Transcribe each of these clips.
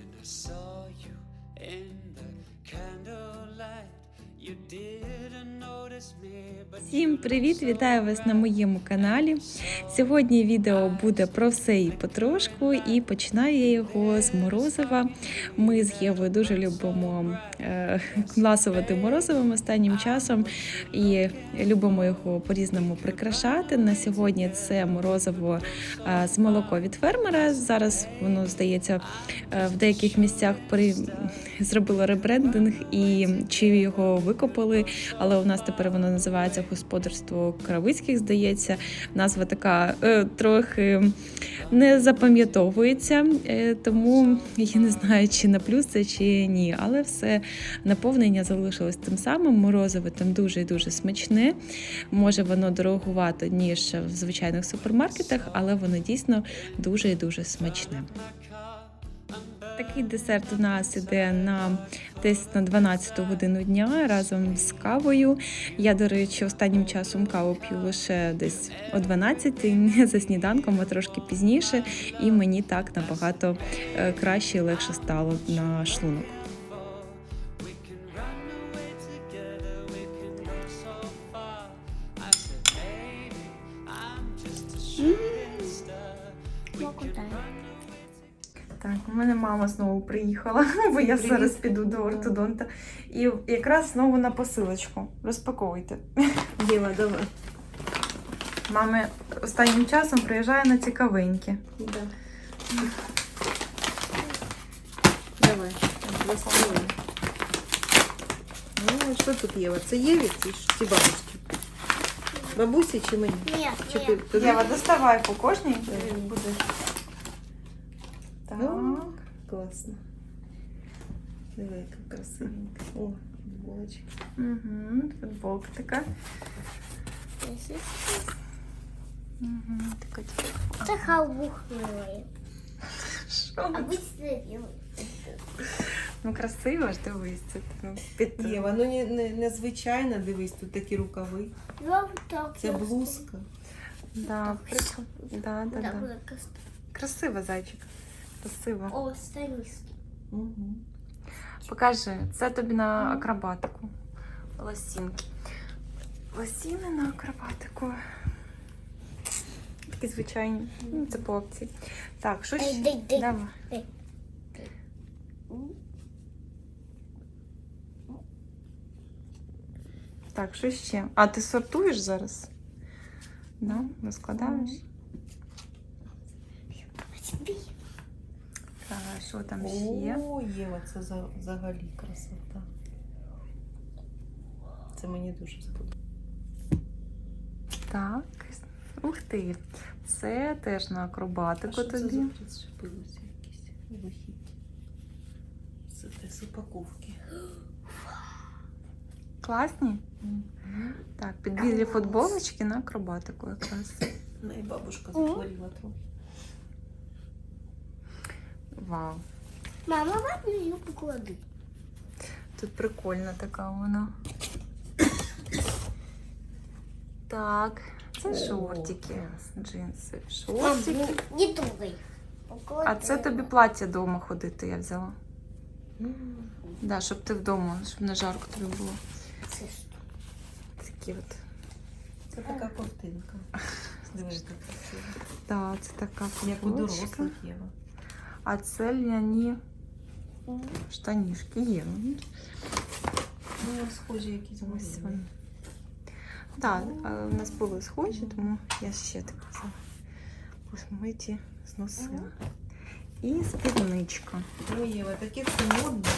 When I saw you in the candlelight, you didn't but Всім привіт! Вітаю вас на моєму каналі. Сьогодні відео буде про все і потрошку, і починаю я його з морозива. Ми з Євою дуже любимо е, ласувати морозивом останнім часом і любимо його по-різному прикрашати. На сьогодні це морозиво е, з молоко від фермера. Зараз воно здається е, в деяких місцях при... зробило ребрендинг і чи його викопали, але у нас тепер воно називається господарство Кравицьких, здається. Назва така е, трохи не запам'ятовується, е, тому я не знаю, чи на плюс це чи ні. Але все наповнення залишилось тим самим. Морозиво там дуже і дуже смачне. Може воно дорогувато, ніж в звичайних супермаркетах, але воно дійсно дуже і дуже смачне. Такий десерт у нас іде на десь на 12 годину дня разом з кавою. Я, до речі, останнім часом каву п'ю лише десь о 12, не за сніданком, а трошки пізніше, і мені так набагато е, краще і легше стало на шлунок. Знову приїхала, бо я зараз піду до ортодонта. І якраз знову на посилочку. Розпаковуйте. Діма, давай. Мами останнім часом приїжджає на цікавенькі. Да. Давай, розпаковуй. Ну, що тут Єва? Це Єві чи, ж- чи бабусі? Бабусі чи мені? Нет, Чи нет. ти? Єва, доставай по кожній. Будеш. Так. Ну, класно. Диви, яка красивенька. О, булочка. Угу. Футболка така. Угу. Така Это халбух милый. Що? Обычно делают. Ну красиво ж дивись. Це ну, під... Єва, ну не, не, незвичайно, дивись, тут такі рукави. Ну, так, Це просто. блузка. Да, прикол. Да, да, Так, да. вот так. Красиво, зайчик. Красиво. О, станиски. Угу. Покажи, це тобі на акробатику. Лосінки. Лосіни на акробатику. Такі звичайні. Ну, це по опції. Так, що ще? дай, дай. Давай. Так, що ще? А ти сортуєш зараз? Да? Розкладаєш? Так, що там ще? О, Єва, це взагалі красота. Це мені дуже сподобалося. Так. Ух ти. Це теж на акробатику що це тобі. за прищепилося якісь вихідні? Це те з упаковки. Класні? Так, підбілі футболочки на акробатику якраз. Ну і бабушка захворіла трохи. Вау. Мама, ладно, ее поклади. Тут прикольна така вона. Так, це О, шортики. класно. Джинси. Мам, Шортики. не, не трогай. А це тобі плаття вдома ходити, я взяла. Да, щоб ти вдома, щоб не жарко тобі було. Це що? Такі от. Це така ковтинка. Дивись, як красиво. Так, це така Як у дорослих Єва. А це ляні штанішки є. Ну, Ну, схожі якісь Ось вони. Так, да, у нас були схожі, тому я ще таку взяла. Ось ми ті зносила. І спідничка. Ну, Єва, таке все модне.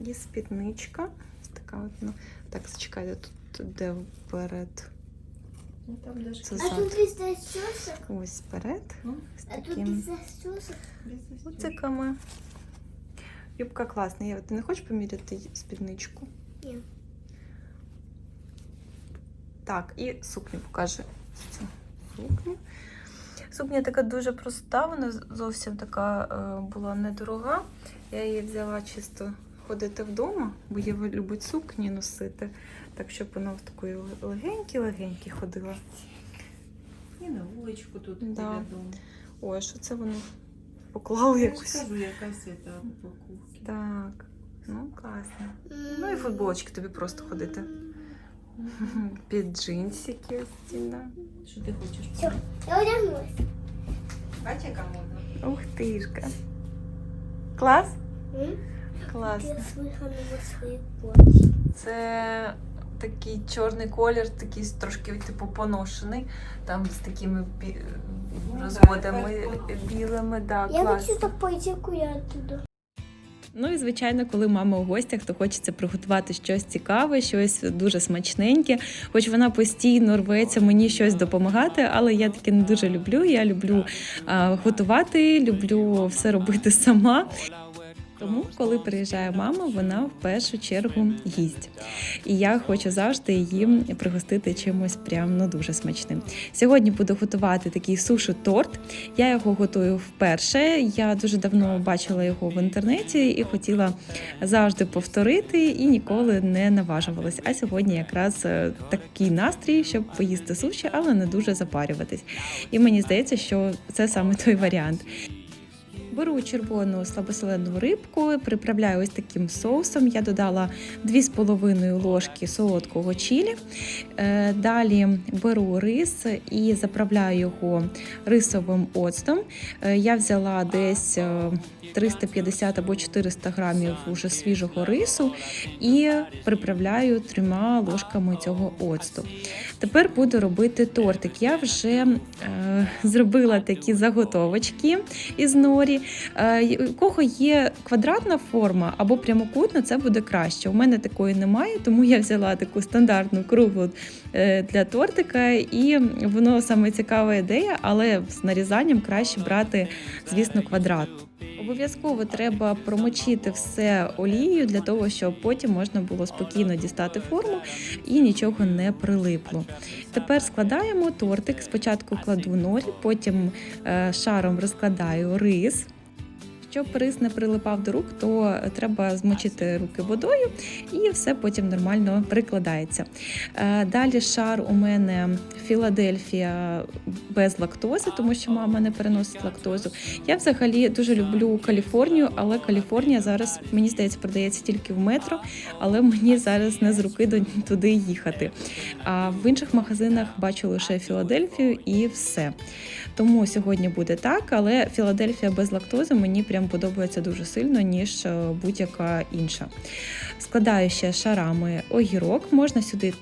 І спідничка. Така от, ну, так, зачекайте, тут де вперед. Ну, там даже Це А зад. тут без застежек. Ось вперед. Ну, Ось А тут таким. без застежек. без Ось застібки. Юбка класна. Єва, ти не хочеш поміряти спідничку? Ні. Так, і сукню покажи. Цю сукню. Сукня така дуже проста, вона зовсім така е, була недорога. Я її взяла чисто ходити вдома, бо Єва любить сукні носити. Так, щоб вона в такої легенькій-легенькій ходила. І на вуличку тут Да. біля. Ой, що це воно поклали Я якусь. кажу, якась це упаковки. Так, ну класно. Ну і футболочки тобі просто ходити. Під джинсики ось ці, да. Що ти хочеш? Все, я одягнулась. Бачиш, яка модна? Ух тишка. Клас? М? Класно. Це такий чорний колір, такий трошки типу поношений, там з такими бі... Ну, розводами білими. Да, Я клас. хочу так пойти туди. Ну і звичайно, коли мама у гостях, то хочеться приготувати щось цікаве, щось дуже смачненьке. Хоч вона постійно рветься мені щось допомагати, але я таке не дуже люблю. Я люблю а, готувати, люблю все робити сама. Тому, коли приїжджає мама, вона в першу чергу їсть. І я хочу завжди її пригостити чимось прям ну дуже смачним. Сьогодні буду готувати такий суші торт. Я його готую вперше. Я дуже давно бачила його в інтернеті і хотіла завжди повторити, і ніколи не наважувалась. А сьогодні якраз е, такий настрій, щоб поїсти суші, але не дуже запарюватись. І мені здається, що це саме той варіант. Беру червону слабосолену рибку, приправляю ось таким соусом. Я додала 2,5 ложки солодкого чилі. Е, Далі беру рис і заправляю його рисовим оцтом. Е, Я взяла десь е, 350 або 400 грамів уже свіжого рису і приправляю трьома ложками цього оцту. Тепер буду робити тортик. Я вже е, зробила такі заготовочки із норі. У кого є квадратна форма або прямокутна, це буде краще. У мене такої немає, тому я взяла таку стандартну круглу е, для тортика, і воно саме цікава ідея, але з нарізанням краще брати, звісно, квадрат. Обов'язково треба промочити все олією для того, щоб потім можна було спокійно дістати форму і нічого не прилипло. Тепер складаємо тортик. Спочатку кладу норі, потім е, шаром розкладаю рис. Щоб рис не прилипав до рук, то треба змочити руки водою і все потім нормально прикладається. Е, Далі шар у мене Філадельфія без лактози, тому що мама не переносить лактозу. Я взагалі дуже люблю Каліфорнію, але Каліфорнія зараз, мені здається, продається тільки в метро, але мені зараз не з руки туди їхати. А в інших магазинах бачу лише Філадельфію і все. Тому сьогодні буде так, але Філадельфія без лактози мені прям подобається дуже сильно, ніж е, будь-яка інша. Складаю ще шарами огірок, можна сюди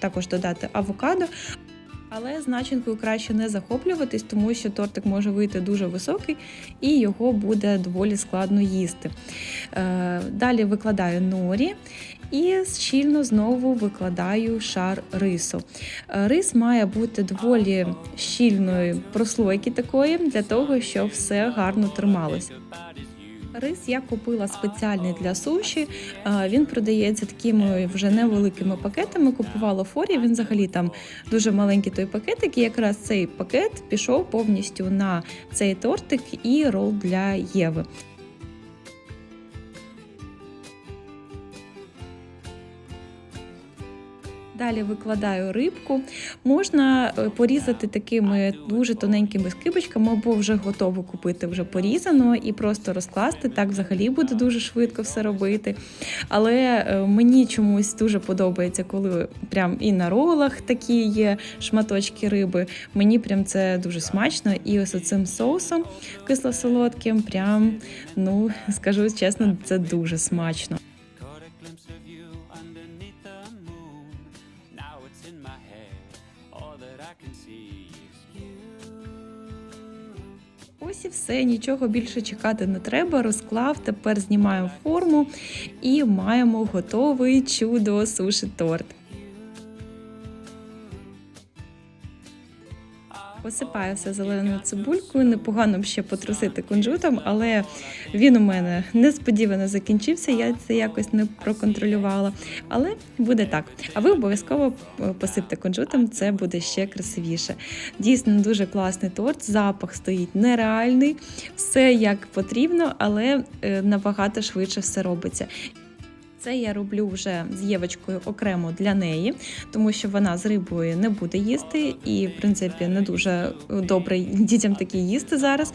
також додати авокадо. Але з начинкою краще не захоплюватись, тому що тортик може вийти дуже високий і його буде доволі складно їсти. Е, Далі викладаю норі і щільно знову викладаю шар рису. Е, Рис має бути доволі щільної прослойки такої, для того, щоб все гарно трималось. Рис я купила спеціальний для суші. Е, Він продається такими вже невеликими пакетами. Купувала форі. Він взагалі там дуже маленький той пакетик. І якраз цей пакет пішов повністю на цей тортик і рол для Єви. Далі викладаю рибку. Можна е, порізати такими дуже тоненькими скибочками, або вже готово купити вже порізано і просто розкласти. Так взагалі буде дуже швидко все робити. Але е, мені чомусь дуже подобається, коли прям і на ролах такі є шматочки риби. Мені прям це дуже смачно. І ось оцим соусом кисло-солодким, прям, ну скажу чесно, це дуже смачно. Ось і все, нічого більше чекати не треба. Розклав, тепер знімаємо форму і маємо готовий чудо суші торт. Посипаю все зеленою цибулькою, непогано б ще потрусити кунжутом, але він у мене несподівано закінчився, я це якось не проконтролювала. Але буде так. А ви обов'язково е, посипте кунжутом, це буде ще красивіше. Дійсно дуже класний торт, запах стоїть нереальний, все як потрібно, але е, набагато швидше все робиться. Це я роблю вже з Євочкою окремо для неї, тому що вона з рибою не буде їсти, і в принципі не дуже добре дітям такі їсти зараз.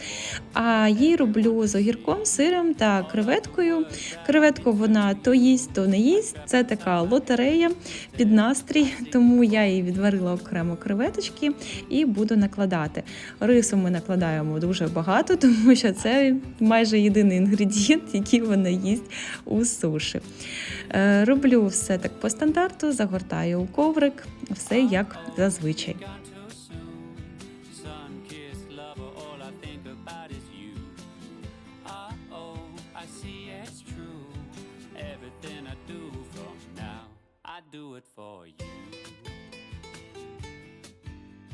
А їй роблю з огірком, сиром та креветкою. Креветку вона то їсть, то не їсть. Це така лотерея під настрій, тому я їй відварила окремо креветочки і буду накладати. Рису ми накладаємо дуже багато, тому що це майже єдиний інгредієнт, який вона їсть у суші. Е, Роблю все так по стандарту, загортаю у коврик, все як зазвичай.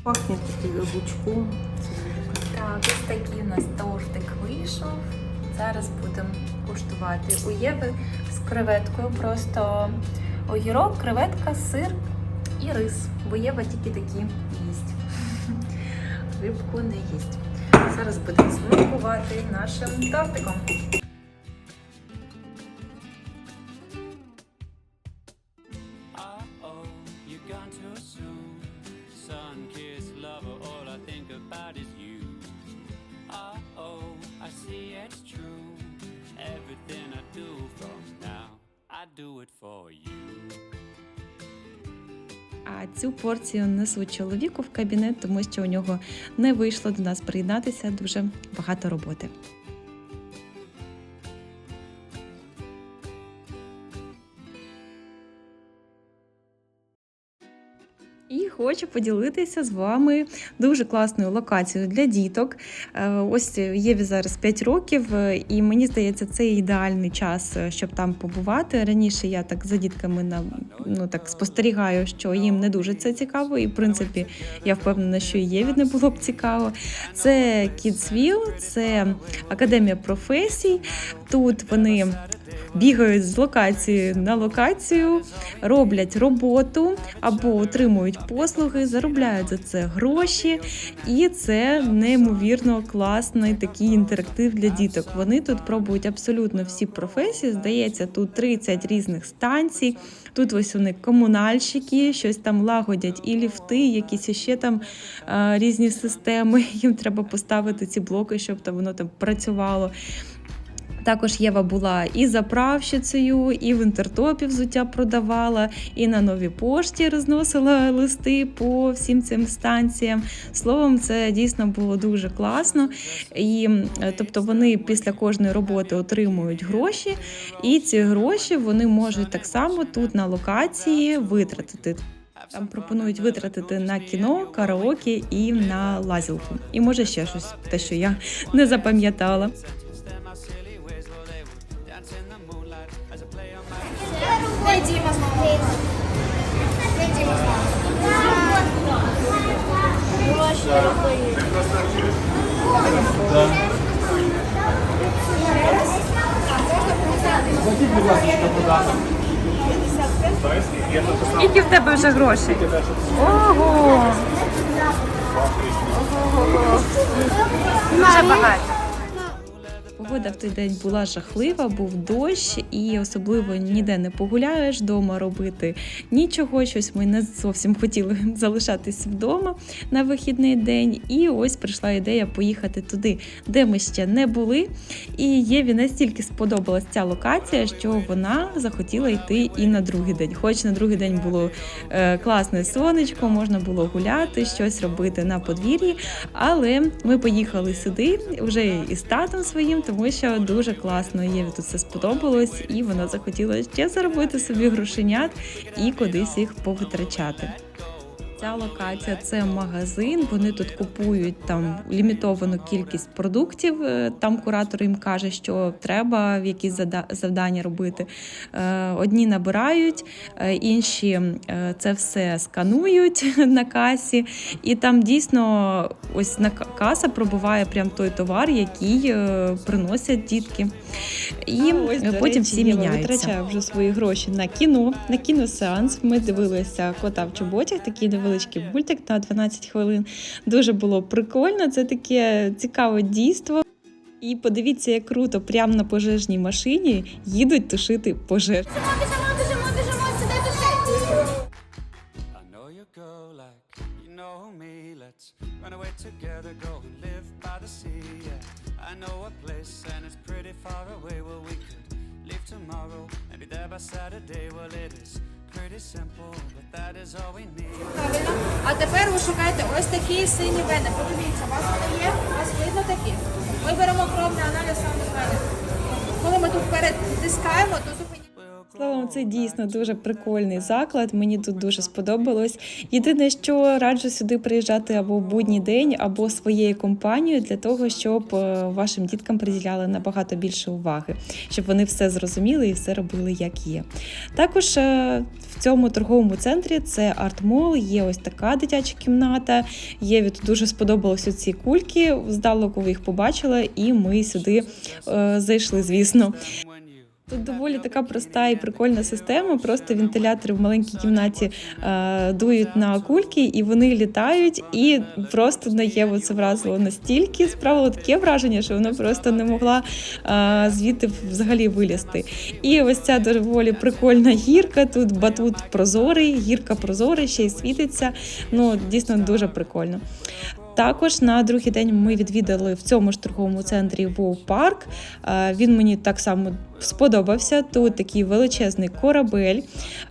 Пахне таким лучком. Це дуже круто. Так, ось такий у нас тортик вийшов. Зараз будемо куштувати. У Єви з креветкою просто огірок, креветка, сир і рис. Бо Єва тільки такі їсть. Рибку не їсть. Зараз будемо смакувати нашим тортиком. А цю порцію несу чоловіку в кабінет, тому що у нього не вийшло до нас приєднатися дуже багато роботи. Хочу поділитися з вами дуже класною локацією для діток. Е, Ось Єві зараз 5 років, е, і мені здається, це ідеальний час, е, щоб там побувати. Раніше я так за дітками на ну так спостерігаю, що їм не дуже це цікаво, і в принципі я впевнена, що Єві не було б цікаво. Це Kidsville, це академія професій. Тут вони бігають з локації на локацію, роблять роботу або отримують послуги, заробляють за це гроші, і це неймовірно класний такий інтерактив для діток. Вони тут пробують абсолютно всі професії. Здається, тут 30 різних станцій. Тут ось вони комунальщики, щось там лагодять, і ліфти, якісь ще там е, різні системи. Їм треба поставити ці блоки, щоб там воно там працювало. Також Єва була і заправщицею, і в інтертопі взуття продавала, і на новій пошті розносила листи по всім цим станціям. Словом, це дійсно було дуже класно. І тобто вони після кожної роботи отримують гроші, і ці гроші вони можуть так само тут на локації витратити. Там пропонують витратити на кіно, караоке і на лазілку. І може ще щось, те, що я не запам'ятала. Скільки в тебе вже грошей? Ого! Дуже багато. Погода в той день була жахлива, був дощ, і особливо ніде не погуляєш вдома робити нічого. Щось ми не зовсім хотіли залишатись вдома на вихідний день. І ось прийшла ідея поїхати туди, де ми ще не були. І Єві настільки сподобалась ця локація, що вона захотіла йти і на другий день. Хоч на другий день було е, класне сонечко, можна було гуляти, щось робити на подвір'ї. Але ми поїхали сюди вже із татом своїм, тому що дуже класно Єві тут все сподобалось, і вона захотіла ще заробити собі грошенят і кудись їх повитрачати. Ця локація це магазин. Вони тут купують там лімітовану кількість продуктів. Е, Там куратор їм каже, що треба якісь зада- завдання робити. Е, Одні набирають, е, інші це все сканують на касі, і там дійсно ось на каса пробуває прям той товар, який приносять дітки. І е, потім всі міняються. Витрачає вже свої гроші на кіно, на кіносеанс. Ми дивилися кота в чоботях, такий невеличкий мультик на 12 хвилин. Дуже було прикольно. Це таке цікаве дійство. І подивіться, як круто, прямо на пожежній машині їдуть тушити пожеж. Saturday. Well, it is pretty simple, А тепер ви шукаєте ось такі сині вени. Подивіться, у вас вони є? У вас видно такі? Ми беремо кровний аналіз саме. Коли ми тут перетискаємо, то це дійсно дуже прикольний заклад. Мені тут дуже сподобалось. Єдине, що раджу сюди приїжджати або в будній день, або своєю компанією для того, щоб е, вашим діткам приділяли набагато більше уваги, щоб вони все зрозуміли і все робили як є. Також е, в цьому торговому центрі це арт-мол, є ось така дитяча кімната. Єві тут дуже сподобалися ці кульки. Здалеку їх побачила, і ми сюди е, зайшли, звісно. Тут доволі така проста і прикольна система. Просто вентилятори в маленькій кімнаті е, дують на кульки, і вони літають. І просто на Єву це вразило настільки. Справило таке враження, що вона просто не могла е, звідти взагалі вилізти. І ось ця доволі прикольна гірка. Тут батут прозорий, гірка прозора, ще й світиться. Ну дійсно дуже прикольно. Також на другий день ми відвідали в цьому ж торговому центрі Воу Парк. Е, Він мені так само сподобався. Тут такий величезний корабель.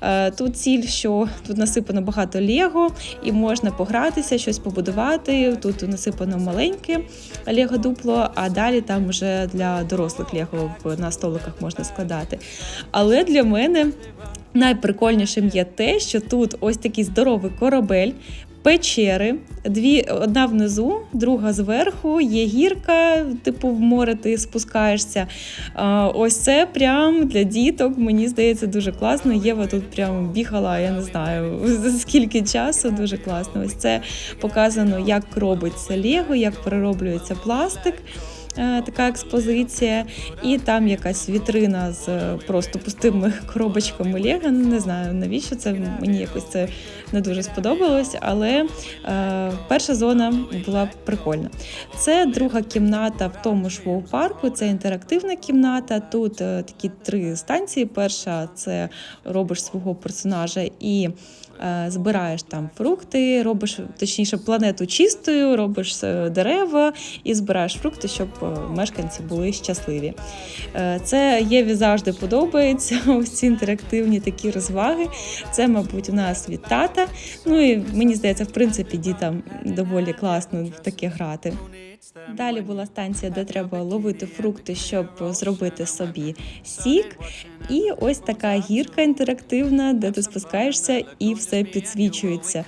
Е, Тут ціль, що тут насипано багато Лего, і можна погратися, щось побудувати. Тут насипано маленьке Лего дупло, а далі там вже для дорослих Лего на столиках можна складати. Але для мене найприкольнішим є те, що тут ось такий здоровий корабель. Печери, дві одна внизу, друга зверху, є гірка, типу в море ти спускаєшся. Ось це прям для діток, мені здається, дуже класно. Єва тут прям бігала, я не знаю скільки часу, дуже класно. Ось це показано, як робиться Лего, як перероблюється пластик. Е, Така експозиція, і там якась вітрина з е, просто пустими коробочками Лего. Не знаю навіщо це мені якось це не дуже сподобалось, але е, перша зона була прикольна. Це друга кімната в тому ж воу-парку. Це інтерактивна кімната. Тут такі три станції. Перша це робиш свого персонажа і. Е, Збираєш там фрукти, робиш точніше планету чистою, робиш е, дерева і збираєш фрукти, щоб е, мешканці були щасливі. Це Єві завжди подобається. Ось ці інтерактивні такі розваги. Це, мабуть, у нас від тата. Ну і мені здається, в принципі, дітям доволі класно в таке грати. Далі була станція, де треба ловити фрукти, щоб зробити собі сік. І ось така гірка інтерактивна, де ти спускаєшся і все підсвічується.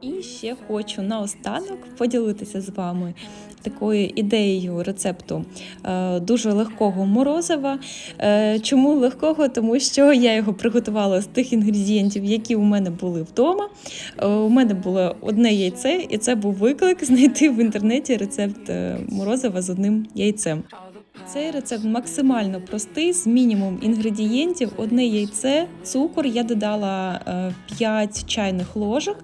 І ще хочу наостанок поділитися з вами такою ідеєю рецепту е, дуже легкого морозива. Е, чому легкого? Тому що я його приготувала з тих інгредієнтів, які у мене були вдома. Е, у мене було одне яйце, і це був виклик знайти в інтернеті рецепт морозива з одним яйцем. Цей рецепт максимально простий, з мінімум інгредієнтів: одне яйце, цукор. Я додала е, 5 чайних ложок.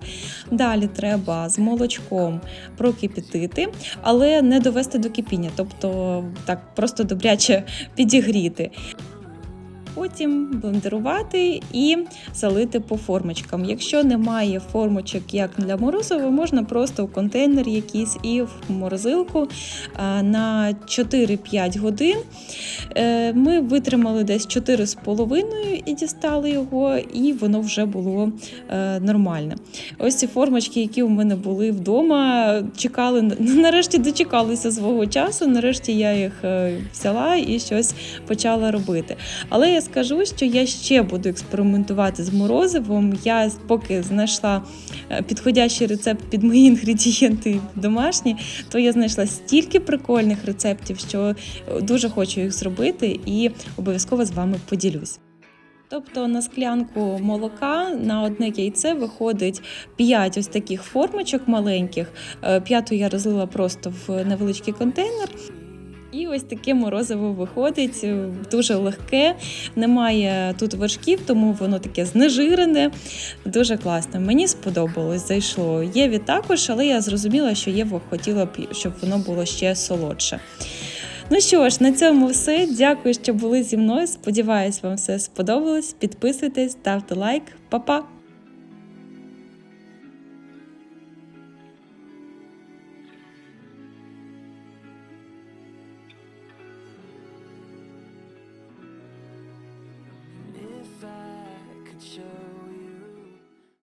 Далі треба з молочком прокипятити, але не довести до кипіння, тобто так просто добряче підігріти. Потім блендерувати і залити по формочкам. Якщо немає формочок, як для морозива, можна просто в контейнер якийсь і в морозилку на 4-5 годин. Е, Ми витримали десь 4,5 і дістали його, і воно вже було е, нормальне. Ось ці формочки, які у мене були вдома, чекали нарешті дочекалися свого часу. Нарешті я їх е, взяла і щось почала робити. Але я скажу, що я ще буду експериментувати з морозивом. Я поки знайшла е, підходящий рецепт під мої інгредієнти домашні, то я знайшла стільки прикольних рецептів, що е, дуже хочу їх зробити і обов'язково з вами поділюсь. Тобто на склянку молока на одне яйце виходить 5 ось таких формочок маленьких. Е, П'яту я розлила просто в невеличкий контейнер. І ось таке морозиво виходить е, дуже легке, немає тут вершків, тому воно таке знежирене. Дуже класно. Мені сподобалось, зайшло. Єві також, але я зрозуміла, що Єва хотіла б, щоб воно було ще солодше. Ну що ж, на цьому все. Дякую, що були зі мною. Сподіваюсь, вам все сподобалось. Підписуйтесь, ставте лайк. Па-па!